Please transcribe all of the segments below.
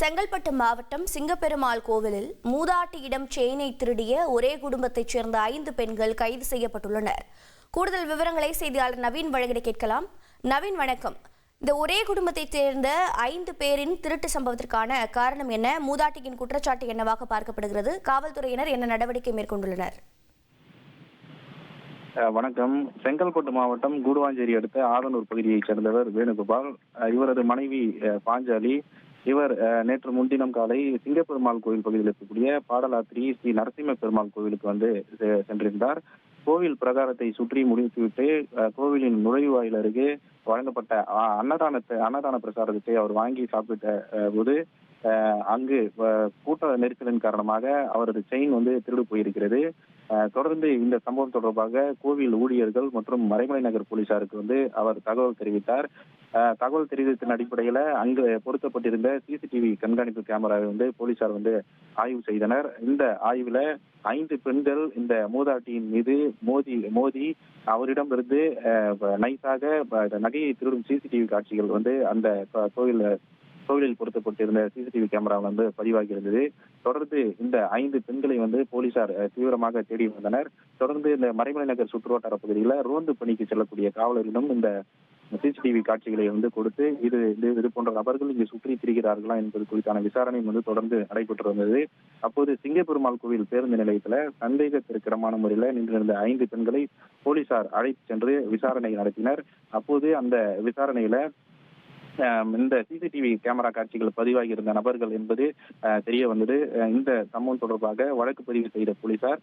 செங்கல்பட்டு மாவட்டம் சிங்கப்பெருமாள் கோவிலில் மூதாட்டியிடம் செயினை திருடிய ஒரே குடும்பத்தைச் சேர்ந்த ஐந்து பெண்கள் கைது செய்யப்பட்டுள்ளனர். கூடுதல் விவரங்களை செய்தியாளர் நவீன் வழங்கிட கேட்கலாம். நவீன் வணக்கம். இந்த ஒரே குடும்பத்தைச் சேர்ந்த ஐந்து பேரின் திருட்டு சம்பவத்திற்கான காரணம் என்ன? மூதாட்டியின் குற்றச்சாட்டு என்னவாக பார்க்கப்படுகிறது? காவல்துறையினர் என்ன நடவடிக்கை மேற்கொண்டுள்ளனர்? வணக்கம். செங்கல்பட்டு மாவட்டம் கூடுவாஞ்சேரி அடுத்த ஆதனூர் பகுதியைச் சேர்ந்தவர் வேணுகோபால். இவரது மனைவி அஹ் பாஞ்சாலி. இவர் நேற்று முன்தினம் காலை சிங்கப்பெருமாள் கோயில் பகுதியில் இருக்கக்கூடிய பாடலாத்திரி ஸ்ரீ நரசிம்ம பெருமாள் கோவிலுக்கு வந்து செ- சென்றிருந்தார். கோவில் பிரகாரத்தை சுற்றி முடித்துவிட்டு அஹ், கோவிலின் நுழைவாயில் அருகே வழங்கப்பட்ட அன்னதானத்தை அன்னதான பிரசாரத்தை அவர் வாங்கி சாப்பிட்ட போது அங்கு கூட்ட நெரிசலின் காரணமாக அவரது செயின் வந்து திருடு போயிருக்கிறது. தொடர்ந்து இந்த சம்பவம் தொடர்பாக கோவில் ஊழியர்கள் மற்றும் மறைமலை நகர் போலீசாருக்கு வந்து அவர் தகவல் தெரிவித்தார். தகவல் தெரிவித்தின் அடிப்படையில அங்கு பொருத்தப்பட்டிருந்த சிசிடிவி கண்காணிப்பு கேமராவை வந்து போலீசார் வந்து ஆய்வு செய்தனர். இந்த ஆய்வுல ஐந்து பெண்கள் இந்த மூதாட்டியின் மீது மோதி மோதி அவரிடமிருந்து இருந்து நைஸாக நகையை திருடும் சிசிடிவி காட்சிகள் வந்து அந்த கோ- கோவிலில் பொருத்தப்பட்டிருந்த சிசிடிவி கேமரா வந்து பதிவாகி இருந்தது தொடர்ந்து இந்த ஐந்து பெண்களை வந்து போலீசார் தீவிரமாக தேடி வந்தனர். தொடர்ந்து இந்த மறைமலை நகர் சுற்றுவட்டார பகுதியில் ரோந்து பணிக்கு செல்லக்கூடிய காவலரிடம் இந்த சிசிடிவி காட்சிகளை வந்து கொடுத்து இது இது இது போன்ற நபர்கள் இங்கு சுற்றி திரிகிறார்களா என்பது குறித்தான விசாரணை வந்து தொடர்ந்து நடைபெற்று வந்தது. அப்போது சிங்கப்பெருமாள் கோவில் பேருந்து நிலையத்துல சந்தேகத்திற்கிடமான முறையில நின்றிருந்த ஐந்து பெண்களை போலீசார் அழைத்து சென்று விசாரணை நடத்தினர். அப்போது அந்த விசாரணையில இந்த சிசிடிவி கேமரா காட்சிகள் பதிவாகி இருந்த நபர்கள் என்பது தெரிய வந்தது. அஹ், இந்த சம்பவம் தொடர்பாக வழக்கு பதிவு செய்த போலீசார்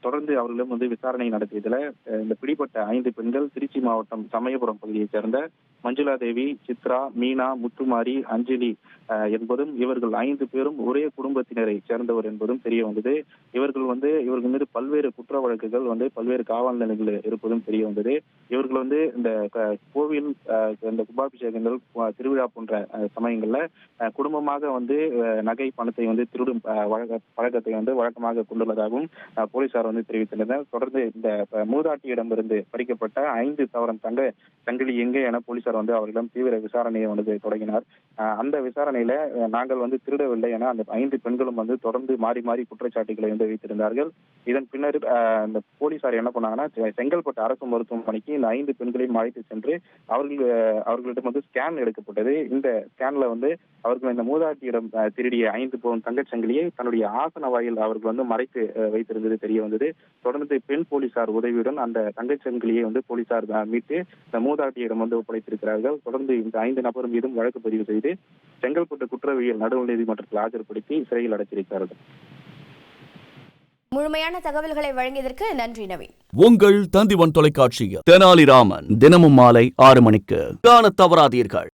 தொடர்ந்து அவர்களிடம் வந்து விசாரணை நடத்தியதுல இந்த பிடிபட்ட ஐந்து பெண்கள் திருச்சி மாவட்டம் சமயபுரம் பகுதியைச் சேர்ந்த மஞ்சுளா தேவி சித்ரா மீனா முத்துமாரி அஞ்சலி என்பதும் இவர்கள் ஐந்து பேரும் ஒரே குடும்பத்தினரை சேர்ந்தவர் என்பதும் தெரிய வந்தது. இவர்கள் வந்து இவர்கள் மீது பல்வேறு குற்ற வழக்குகள் வந்து பல்வேறு காவல் நிலையங்களில் இருப்பதும் தெரிய வந்தது. இவர்கள் வந்து இந்த க- கோவில் இந்த கும்பாபிஷேகங்கள் திருவிழா போன்ற சமயங்கள்ல குடும்பமாக வந்து நகை பணத்தை வந்து திருடும் பழக்கத்தை வந்து வழக்கமாக கொண்டுள்ளதாகவும் போலீசார் வந்து தெரிவித்திருந்தனர் தொடர்ந்து இந்த மூதாட்டியிடமிருந்து பறிக்கப்பட்ட ஐந்து சவரன் தங்க சங்கிலி எங்கே என போலீசார் வந்து அவர்களிடம் தீவிர விசாரணையை வந்து தொடங்கினார். அந்த விசாரணையில நாங்கள் வந்து திருடவில்லை என அந்த ஐந்து பெண்களும் வந்து தொடர்ந்து மாறி மாறி குற்றச்சாட்டுகளை வந்து வைத்திருந்தார்கள். இதன் பின்னர் இந்த போலீசார் என்ன பண்ணாங்கன்னா செங்கல்பட்டு அரசு மருத்துவமனைக்கு இந்த ஐந்து பெண்களையும் அழைத்து சென்று அவர்கள் அவர்களிடம் வந்து ஸ்கேன் எடுக்கப்பட்டது. இந்த ஸ்கேன்ல வந்து அவர்கள் இந்த மூதாட்டியிடம் திருடிய ஐந்து பவுன் தங்கச்சங்கிலியை தன்னுடைய ஆசன வாயில் அவர்கள் வந்து மறைத்து வைத்திருந்தது. வைத்திருந்தது தெரிய வந்தது. தொடர்ந்து பெண் போலீசார் உதவியுடன் அந்த தங்கச்சங்கிலியை வந்து போலீசார் மீட்டு இந்த மூதாட்டியிடம் வந்து ஒப்படைத்திருக்கிறார்கள். தொடர்ந்து இந்த ஐந்து நபர் மீதும் வழக்கு பதிவு செய்து செங்கல்பட்டு குற்றவியல் நடுவர் நீதிமன்றத்தில் ஆஜர்படுத்தி சிறையில் அடைத்திருக்கிறார்கள். முழுமையான தகவல்களை வழங்கியதற்கு நன்றி நவீன். உங்கள் தந்திவன் தொலைக்காட்சியில் தெனாலிராமன் தினமும் மாலை ஆறு மணிக்கு. காணத் தவறாதீர்கள்.